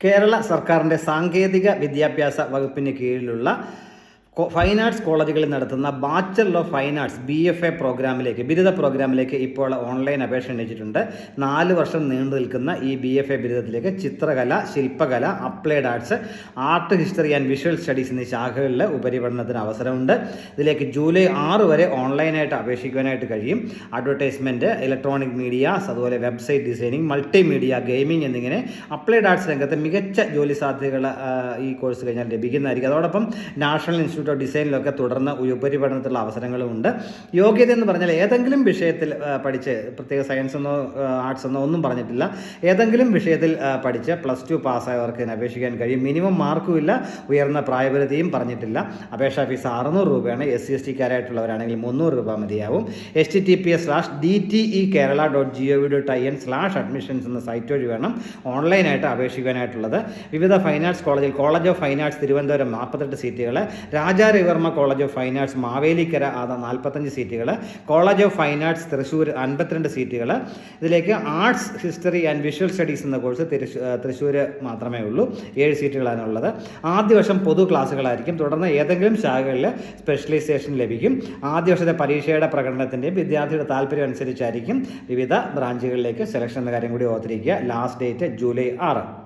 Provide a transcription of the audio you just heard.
കേരള സർക്കാരിന്റെ സാങ്കേതിക വിദ്യാഭ്യാസ വകുപ്പിന് കീഴിലുള്ള ഫൈൻ ആർട്സ് കോളേജുകളിൽ നടത്തുന്ന bachelor of fine arts B F A പ്രോഗ്രാമിലേക്ക് ബിരുദ പ്രോഗ്രാമിലേക്ക് ഇപ്പോൾ ഓൺലൈൻ അപേക്ഷ എണ്ണിച്ചിട്ടുണ്ട്. നാല് വർഷം നീണ്ടു നിൽക്കുന്ന ഈ ബി എഫ് എ ബിരുദത്തിലേക്ക് ചിത്രകല ശില്പകല applied arts art history and visual studies എന്നീ ശാഖകളിൽ ഉപരിപഠനത്തിന് അവസരമുണ്ട്. ഇതിലേക്ക് ജൂലൈ ആറ് വരെ ഓൺലൈനായിട്ട് അപേക്ഷിക്കുവാനായിട്ട് കഴിയും. അഡ്വർടൈസ്മെന്റ് ഇലക്ട്രോണിക് മീഡിയാസ് അതുപോലെ വെബ്സൈറ്റ് ഡിസൈനിങ് മൾട്ടിമീഡിയ ഗെയിമിംഗ് എന്നിങ്ങനെ അപ്ലൈഡ് ആർട്സ് രംഗത്ത് മികച്ച ജോലി സാധ്യതകൾ ഈ കോഴ്സ് കഴിഞ്ഞാൽ ലഭിക്കുന്നതായിരിക്കും. അതോടൊപ്പം നാഷണൽ ഇൻസ്റ്റിറ്റ്യൂട്ട് ഓഫ് ഡിസൈനിലൊക്കെ തുടർന്ന് ഉപരിപഠനത്തിലുള്ള അവസരങ്ങളും ഉണ്ട്. യോഗ്യത എന്ന് പറഞ്ഞാൽ ഏതെങ്കിലും വിഷയത്തിൽ പഠിച്ച് പ്രത്യേക സയൻസ് എന്നോ ആർട്സ് എന്നോ ഒന്നും പറഞ്ഞിട്ടില്ല. ഏതെങ്കിലും വിഷയത്തിൽ പഠിച്ച് പ്ലസ് ടു പാസ്സായവർക്ക് ഇതിന് അപേക്ഷിക്കാൻ കഴിയും. മിനിമം മാർക്കും ഇല്ല. ഉയർന്ന പ്രായപരിധിയും പറഞ്ഞിട്ടില്ല. അപേക്ഷാ ഫീസ് അറുന്നൂറ് രൂപയാണ്. എസ് സി എസ് ടിക്കാരായിട്ടുള്ളവരാണെങ്കിൽ മുന്നൂറ് രൂപ മതിയാവും. H T T P S slash D T E Kerala dot G O V dot I N slash admissions എന്ന സൈറ്റ് വഴി വേണം ഓൺലൈനായിട്ട് അപേക്ഷിക്കാനായിട്ടുള്ളത്. വിവിധ ഫൈൻ ആർട്സ് കോളേജിൽ college of fine arts Thiruvananthapuram നാൽപ്പത്തെട്ട് സീറ്റുകൾ Raja Ravi Varma college of fine arts Mavelikkara ആദ നാൽപ്പത്തഞ്ച് സീറ്റുകൾ college of fine arts Thrissur അൻപത്തിരണ്ട് സീറ്റുകൾ ഇതിലേക്ക് arts history and visual studies എന്ന കോഴ്സ് തൃശ്ശൂർ മാത്രമേ ഉള്ളൂ. ഏഴ് സീറ്റുകളാണ് ഉള്ളത്. ആദ്യ വർഷം പൊതു ക്ലാസ്സുകളായിരിക്കും. തുടർന്ന് ഏതെങ്കിലും ശാഖകളിൽ സ്പെഷ്യലൈസേഷൻ ലഭിക്കും. ആദ്യ വർഷത്തെ പരീക്ഷയുടെ പ്രകടനത്തിന്റെയും വിദ്യാർത്ഥിയുടെ താല്പര്യം അനുസരിച്ചായിരിക്കും വിവിധ ബ്രാഞ്ചുകളിലേക്ക് സെലക്ഷൻ എന്ന കാര്യം കൂടി ഓർത്തിരിക്കുക. ലാസ്റ്റ് ഡേറ്റ് ജൂലൈ ആറ്.